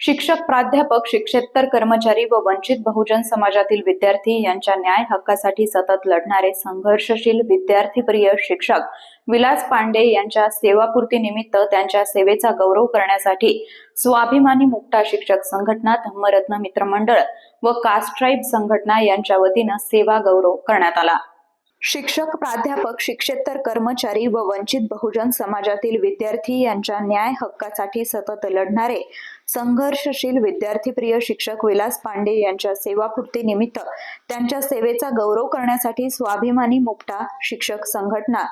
शिक्षक प्राध्यापक शिक्षेतर कर्मचारी व वंचित बहुजन समाजातील विद्यार्थी यांच्या न्याय हक्कासाठी सतत लढणारे संघर्षशील विद्यार्थीप्रिय शिक्षक विलास पांडे यांच्या सेवापूर्ती निमित्त त्यांच्या सेवेचा गौरव करण्यासाठी स्वाभिमानी मुक्ता शिक्षक संघटना धम्मरत्न मित्रमंडळ व कास्ट्राईब संघटना यांच्या वतीनं सेवा गौरव करण्यात आला. शिक्षक प्राध्यापक शिक्षेतर कर्मचारी व वंचित बहुजन समाजातील विद्यार्थी यांच्या न्याय हक्कासाठी सतत लढणारे संघर्षशील विद्यार्थीप्रिय शिक्षक विलास पांडे यांच्या सेवापूर्ती निमित्त त्यांच्या सेवेचा गौरव करण्यासाठी स्वाभिमानी मुक्ता शिक्षक संघटना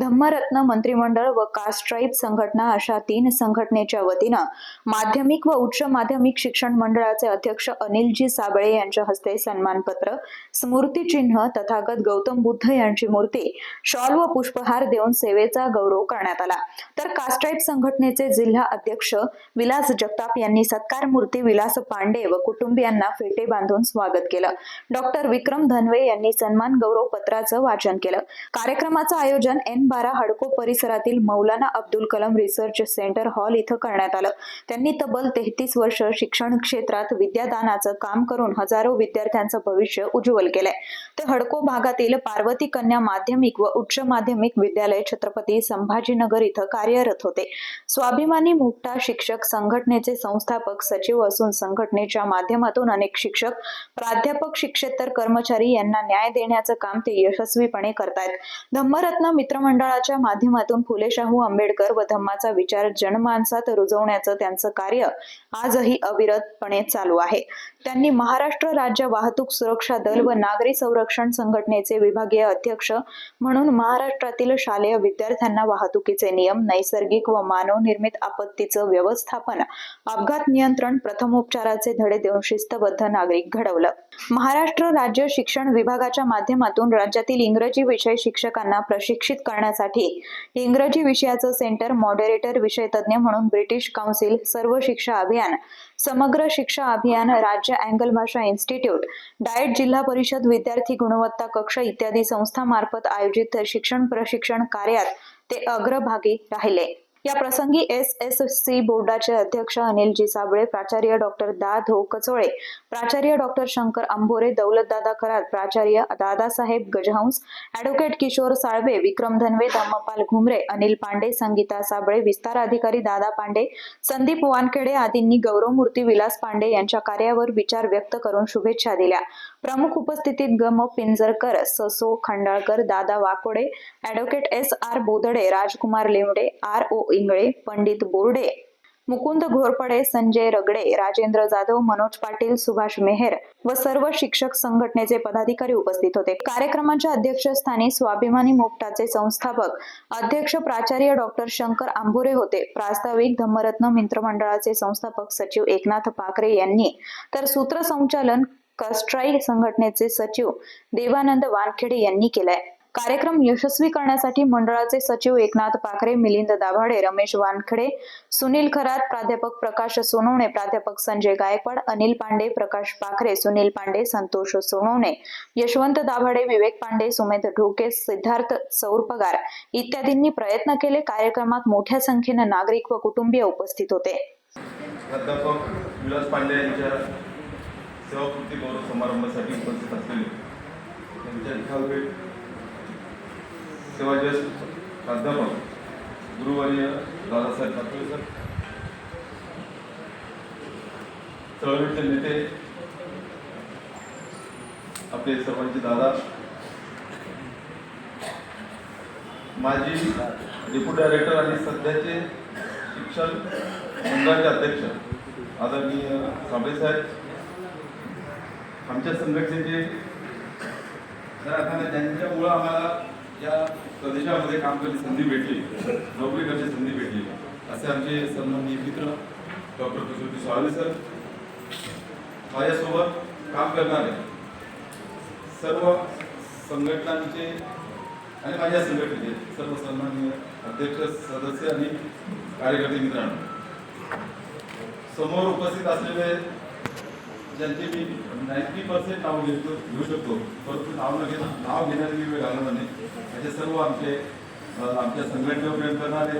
धम्मरत्न मंत्रिमंडळ व कास्ट्राईब संघटना अशा तीन संघटनेच्या वतीनं माध्यमिक व उच्च माध्यमिक शिक्षण मंडळाचे अध्यक्ष अनिलजी साबळे यांच्या हस्ते सन्मानपत्र स्मृतिचिन्ह तथागत गौतम बुद्ध यांची मूर्ती शॉल व पुष्पहार देऊन सेवेचा गौरव करण्यात आला. तर कास्ट्राईब संघटनेचे जिल्हा अध्यक्ष विलास जगताप यांनी सत्कार मूर्ती विलास पांडे व कुटुंबियांना फेटे बांधून स्वागत केलं. डॉक्टर विक्रम धनवे यांनी सन्मान गौरव पत्राचं वाचन केलं. कार्यक्रमाचं आयोजन एन. बारा हडको परिसरातील Maulana Abdul Kalam research centre hall इथं करण्यात आलं. त्यांनी तब्बल तेहतीस वर्ष शिक्षण क्षेत्रात विद्यादानाचं काम करून हजारो विद्यार्थ्यांचं भविष्य उज्ज्वल केलंय. तर हडको भागातील पार्वती कन्या माध्यमिक व उच्च माध्यमिक विद्यालय छत्रपती संभाजीनगर इथं कार्यरत होते. स्वाभिमानी मुक्ता शिक्षक संघटनेचे संस्थापक सचिव असून संघटनेच्या माध्यमातून अनेक शिक्षक प्राध्यापक शिक्षेतर कर्मचारी यांना न्याय देण्याचं काम ते यशस्वीपणे करतायत. धम्मरत्न मित्रमंडळ मंडळाच्या माध्यमातून फुले शाहू आंबेडकर व धम्माचा विचार जनमानसात रुजवण्याचं त्यांचं कार्य आजही अविरतपणे चालू आहे. त्यांनी महाराष्ट्र राज्य वाहतूक सुरक्षा दल व नागरी संरक्षण संघटनेचे विभागीय अध्यक्ष म्हणून महाराष्ट्रातील शालेय विद्यार्थ्यांना वाहतुकीचे नियम नैसर्गिक व मानवनिर्मित आपत्तीचं व्यवस्थापन अपघात नियंत्रण प्रथमोपचाराचे धडे देऊन शिस्तबद्ध नागरिक घडवलं. महाराष्ट्र राज्य शिक्षण विभागाच्या माध्यमातून राज्यातील इंग्रजी विषय शिक्षकांना प्रशिक्षित करण्यासाठी इंग्रजी विषयाचं सेंटर मॉडरेटर विषय तज्ज्ञ म्हणून ब्रिटिश काउन्सिल सर्व शिक्षा अभियान समग्र शिक्षा अभियान राज्य अँगल भाषा इन्स्टिट्यूट डाएट जिल्हा परिषद विद्यार्थी गुणवत्ता कक्ष इत्यादी संस्थामार्फत आयोजित शिक्षण प्रशिक्षण कार्यात ते अग्रभागी राहिले. या प्रसंगी एस एस सी बोर्डाचे अध्यक्ष अनिलजी साबळे प्राचार्य डॉक्टर दा धो कचोळे प्राचार्य डॉक्टर शंकर आंबोरे दौलतदादा कराड प्राचार्य दादासाहेब गजहंस ऍडव्होकेट किशोर साळवे विक्रम धनवे धम्मपाल घुमरे अनिल पांडे संगीता साबळे विस्तार अधिकारी दादा पांडे संदीप वानखेडे आदींनी गौरवमूर्ती विलास पांडे यांच्या कार्यावर विचार व्यक्त करून शुभेच्छा दिल्या. प्रमुख उपस्थितीत गम Pinjarkar ससो Khandalkar Dada Wakode advocate S R Bodhade Rajkumar Lewade R O Ingale Pandit Borde Mukund Ghorpade Sanjay Ragade Rajendra Jadhav Manoj Patil Subhash Meher व सर्व शिक्षक संघटनेचे पदाधिकारी उपस्थित होते. कार्यक्रमाच्या अध्यक्षस्थानी स्वाभिमानी मोपटाचे संस्थापक अध्यक्ष प्राचार्य डॉक्टर शंकर आंबुरे होते. प्रास्ताविक धम्मरत्न मित्रमंडळाचे संस्थापक सचिव एकनाथ पाकरे यांनी. तर सूत्रसंचालन कस्ट्राई संघटनेचे सचिव देवानंद वानखेडे यांनी केलाय. कार्यक्रम यशस्वी करण्यासाठी मंडळाचे सचिव एकनाथ पाखरे मिलिंद दाभाडे रमेश वानखडे सुनील खरात प्राध्यापक प्रकाश सोनवणे प्राध्यापक संजय गायकवाड अनिल पांडे प्रकाश पाखरे सुनील पांडे संतोष सोनवणे यशवंत दाभाडे विवेक पांडे सुमेध ढोके सिद्धार्थ सौरपगार इत्यादींनी प्रयत्न केले. कार्यक्रमात मोठ्या संख्येनं नागरिक व कुटुंबीय उपस्थित होते. प्राध्यापक विलास पांडे यांच्या सेवापूर्ती गौरव समारंभासाठी उपस्थित असलेले त्यांच्या इथालपेठ सेवाज्येष्ठ प्राध्यापक गुरुवर्य दादासाहेब ठाकरे सर चळवळीचे नेते आपले सर्वांचे दादा माजी डेप्युटी डायरेक्टर आणि सध्याचे शिक्षण मंडळाचे अध्यक्ष आदरणीय साबळेसाहेब आमच्या संघटनेचे खऱ्या अर्थाने त्यांच्यामुळं आम्हाला या प्रदेशामध्ये काम करण्याची संधी भेटली. नोकरी करण्याची संधी भेटली. असे आमचे सन्माननीय मित्र डॉक्टर किशोरजी स्वामी सर माझ्यासोबत काम करणारे सर्व संघटनांचे आणि माझ्या संघटनेचे सर्व सन्माननीय अध्यक्ष सदस्य आणि कार्यकर्ते मित्रांनो समोर उपस्थित असलेले ज्यांचे मी नाईन्टी पर्सेंट नाव घेतो घेऊ शकतो. परंतु नाव न घेणं नाव घेण्यात मी वेळ घालवणार नाही. त्याचे सर्व आमचे आमच्या संघटनेवर प्रेम करणारे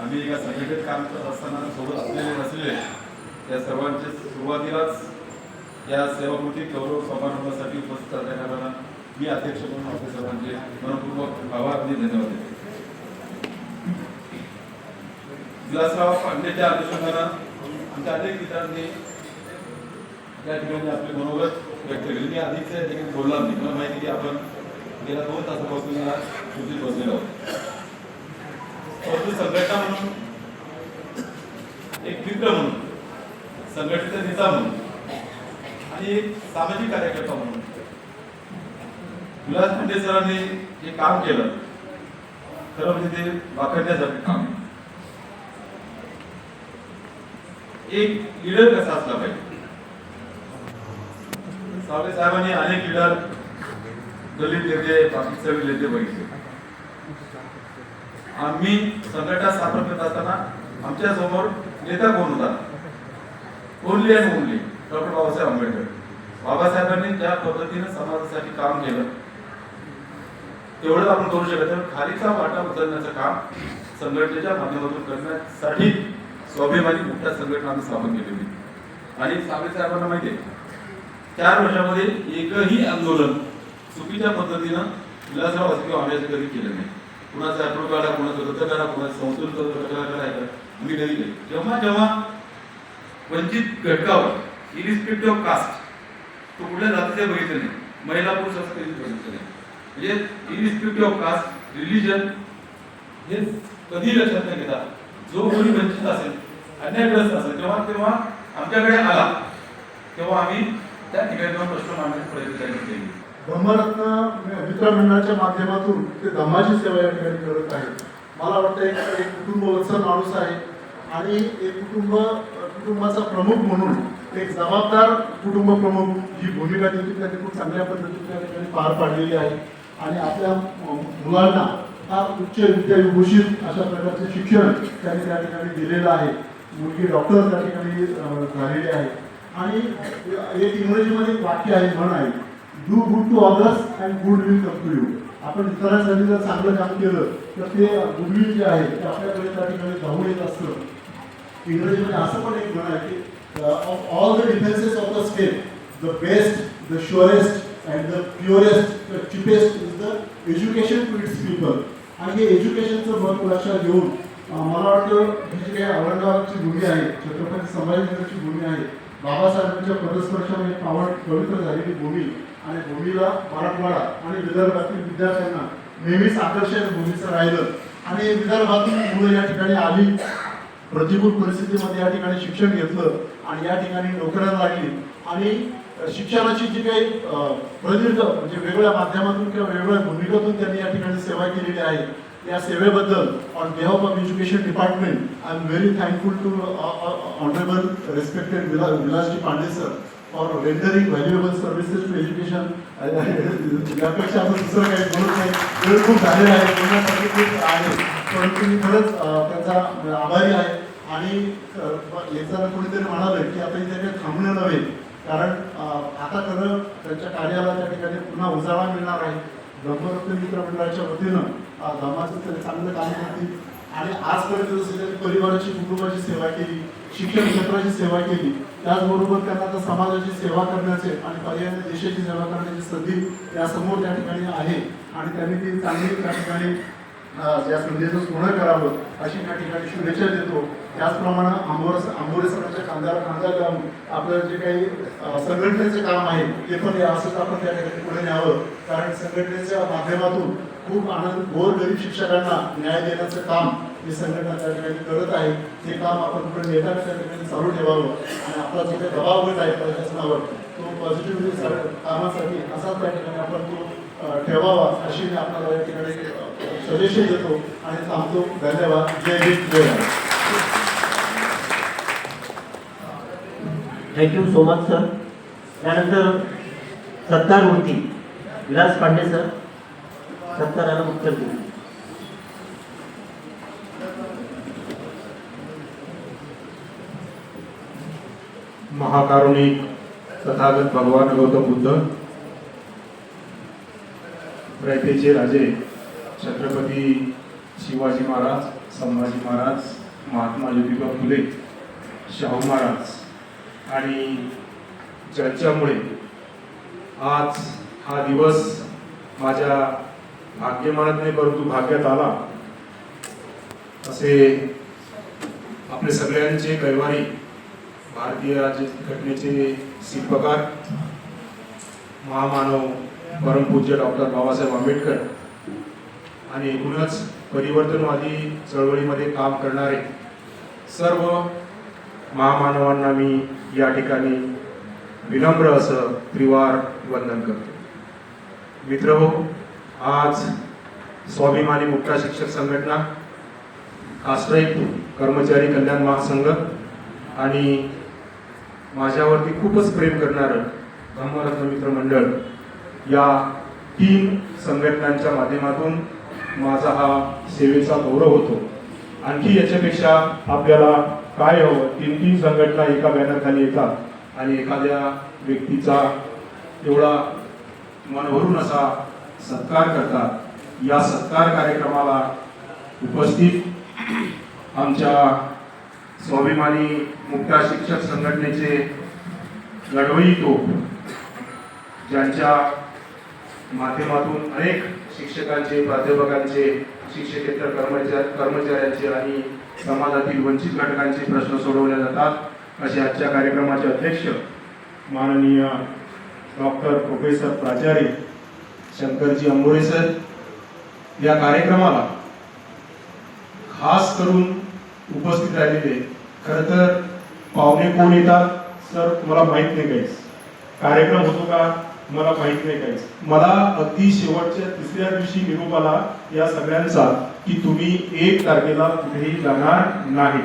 आम्ही एका संघटनेत काम करत असताना सोबत असलेले नसलेले त्या सर्वांचे सुरुवातीलाच या सेवाकृती गौरव समारंभासाठी उपस्थित असलेल्या मी अध्यक्ष म्हणून आपले सर्वांचे मनपूर्वक आभार आणि धन्यवाद देतो. विलासराव पांडेच्या अनुषंगानं आमच्या अनेक मित्रांनी या ठिकाणी आपले मनोगत व्यक्त केले. मी आधीच ठिकाणी बोलणार नाही मला माहिती की आपण गेल्या दोन तासापासून या शुद्धीत बसलेलो परंतु संघटना म्हणून एक मित्र म्हणून संघटनेचा नेता म्हणून आणि एक सामाजिक कार्यकर्ता म्हणून विलास पांडे सरांनी जे काम केलं खरं म्हणजे ते वाखाणण्यासारखं काम. एक लिडर कसा असला पाहिजे? सावळे साहेबांनी अनेक लीडर दलित नेते बाकी सगळे नेते बघितले आम्ही संघटना स्थापन करत असताना आमच्यासमोर नेता कोण होता? Only and only doctor Babasaheb Ambedkar. बाबासाहेबांनी ज्या पद्धतीने समाजासाठी काम केलं. तेवढं आपण करू शकत नाही. खालीचा वाटा उचलण्याचं काम संघटनेच्या माध्यमातून करण्यासाठी स्वाभिमानी मोठ्या संघटना आम्ही स्थापन केलेली. आणि सावळे साहेबांना माहिती आहे चार वर्षामध्ये एकही आंदोलन चुकीच्या पद्धतीनं विलासराव असं किंवा आम्ही कधी केलं नाही. कुणाचा अप्रूव्ह करा कुणाचं रद्द करा कुणाचं संशोधन करा करायचं आम्ही कधी नाही. जेव्हा जेव्हा वंचित घटकावर इरिस्पेक्टिव्ह ऑफ कास्ट तो कुठल्या जातीचे बघितलं नाही. महिला पुरुष असं कधीच बघितलं नाही. म्हणजे इरिस्पेक्टिव्ह ऑफ कास्ट रिलिजन हे कधी लक्षात नाही घेता जो कोणी वंचित असेल अन्यायग्रस्त असेल तेव्हा तेव्हा आमच्याकडे आला तेव्हा आम्ही त्या ठिकाणी प्रश्न मांडण्याचा प्रयत्न त्यांनी केले. धम्मरत्न मित्रमंडळाच्या माध्यमातून ते धम्माची सेवा या ठिकाणी करत आहे मला वाटतं एक एक कुटुंबवत्सल माणूस आहे आणि एक कुटुंब कुटुंबाचा प्रमुख म्हणून एक जबाबदार कुटुंब प्रमुख ही भूमिका देखील त्यांनी खूप चांगल्या पद्धतीने त्या ठिकाणी पार पाडलेली आहे. आणि आपल्या मुलांना फार उच्च विद्याविभूषित अशा प्रकारचे शिक्षण त्यांनी त्या ठिकाणी दिलेलं आहे. मुलगी डॉक्टर त्या ठिकाणी झालेली आहे. आणि एक इंग्रजीमध्ये वाक्य आहे म्हण आहे do good to others and good will come to you आपण इतरांसाठी जर चांगलं काम केलं तर ते गुडविल जे आहे ते आपल्याकडे त्या ठिकाणी धावून येत असतं. इंग्रजीमध्ये असं पण एक म्हण आहे की of all the defences of the state the best the surest and the purest the cheapest is the education to its people आणि हे एज्युकेशनचं महत्त्व लक्षात घेऊन? मला वाटतं ही जी काही औरंगाबादची भूमी आहे छत्रपती संभाजीनगरची भूमी आहे बाबासाहेबांच्या पदस्पर्शाने पावन पवित्र झालेली भूमी आणि भूमीला मराठवाडा आणि विदर्भातील विद्यार्थ्यांना नेहमीच आकर्षक भूमीचं राहिलं. आणि विदर्भातून मुलं या ठिकाणी आली. प्रतिकूल परिस्थितीमध्ये या ठिकाणी शिक्षण घेतलं आणि या ठिकाणी नोकऱ्या लागली. आणि शिक्षणाची जी काही प्रदीर्घ म्हणजे वेगवेगळ्या माध्यमातून किंवा वेगवेगळ्या भूमिकेतून त्यांनी या ठिकाणी सेवा केलेली आहे. या सेवेबद्दल on behalf of education department I am very thankful to honourable respected Vilasji Pande sir for rendering valuable services to education यापेक्षा आपण दुसरं काही बोलत नाही. वेळ खूप झालेला आहे. बोलण्यासाठी खूप आहे परंतु मी खरंच त्यांचा आभारी आहे. आणि येताना याचा कोणीतरी म्हणालं की आता इथे काही थांबणं नव्हे. कारण आता खरं त्यांच्या कार्याला त्या ठिकाणी पुन्हा उजाळा मिळणार आहे. ब्रह्मरत्न मित्र मंडळाच्या वतीनं अं, धर्माचं ते चांगलं काम करतील. आणि आजपर्यंत जसं त्यांनी परिवाराची कुटुंबाची सेवा केली शिक्षण क्षेत्राची सेवा केली त्याचबरोबर त्यांना आता समाजाची सेवा करण्याचे आणि पर्याय देशाची सेवा करण्याची संधी यासमोर त्या ठिकाणी आहे. आणि त्यांनी ती चांगली त्या ठिकाणी अं, या संधीचं पूर्ण करावं अशी त्या ठिकाणी शुभेच्छा देतो. त्याचप्रमाणे आंबोर आंबोरे सरांच्या खांद्याला खांदा लावून आपलं जे काही संघटनेचं काम आहे ते पण या असंच आपण त्या ठिकाणी पुढे न्यावं. कारण संघटनेच्या माध्यमातून खूप आनंद गोर गरीब शिक्षकांना न्याय देण्याचं काम ही संघटना त्या ठिकाणी करत आहे. ते काम आपण पुढे नेताना त्या ठिकाणी चालू ठेवावं. आणि आपला जो काही दबाव होत आहे प्रशासनावर तो पॉझिटिव्ह कामासाठी असाच त्या ठिकाणी ठेवावा अशी मी आपल्याला या ठिकाणी सजेशन देतो आणि थांबतो धन्यवाद. जय हिंद जय Bharat. Thank you so much sir त्यानंतर सत्कार मूर्ती. विलास पांडे सर सत्काराला मुख्य दिली महाकारुणिक तथागत भगवान गौतम बुद्ध. रयतेचे राजे छत्रपती शिवाजी महाराज संभाजी महाराज महात्मा ज्योतिबा फुले शाहू महाराज. आणि ज्यांच्यामुळे आज हा दिवस माझ्या भाग्यमानात नाही परंतु भाग्यात आला असे आपले सगळ्यांचे कैवारी भारतीय राज्य घटनेचे शिल्पकार महामानव परमपूज्य डॉक्टर बाबासाहेब आंबेडकर आणि एकूणच परिवर्तनवादी चळवळीमध्ये काम करणारे सर्व महामानवांना मी या ठिकाणी विनम्र असं त्रिवार वंदन करतो. मित्र आज स्वाभिमानी मुक्ता शिक्षक संघटना कास्ट्राईक कर्मचारी कल्याण महासंघ आणि माझ्यावरती खूपच प्रेम करणारं धम्मरत्न मित्र मंडळ या तीन संघटनांच्या माध्यमातून माझा हा सेवेचा गौरव होतो. आणखी याच्यापेक्षा आपल्याला काय हवं? तीन तीन संघटना एका बॅनरखाली येतात आणि एखाद्या व्यक्तीचा एवढा मनभरून असा सत्कार करतात. या सत्कार कार्यक्रमाला उपस्थित आमच्या स्वाभिमानी मुक्ता शिक्षक संघटनेचे लढवई तो ज्यांच्या माध्यमातून अनेक शिक्षकांचे प्राध्यापकांचे शिक्षकेतर कर्मचारी कर्मचाऱ्यांचे आणि समाजातील वंचित घटकांचे प्रश्न सोडवले जातात. असे आजच्या कार्यक्रमाचे अध्यक्ष माननीय डॉक्टर प्रोफेसर प्राचार्य शंकरजी अंबोरे सर. या कार्यक्रमाला खास करून उपस्थित राहिलेले खरं तर पाहुणे कोण येतात सर तुम्हाला माहीत नाही काहीच. कार्यक्रम होतो का? मला माहीत नाही काहीच मला अगदी शेवटच्या तिसऱ्या दिवशी निरोप आला या सगळ्यांचा की तुम्ही एक तारखेला कुठेही जाणार नाही.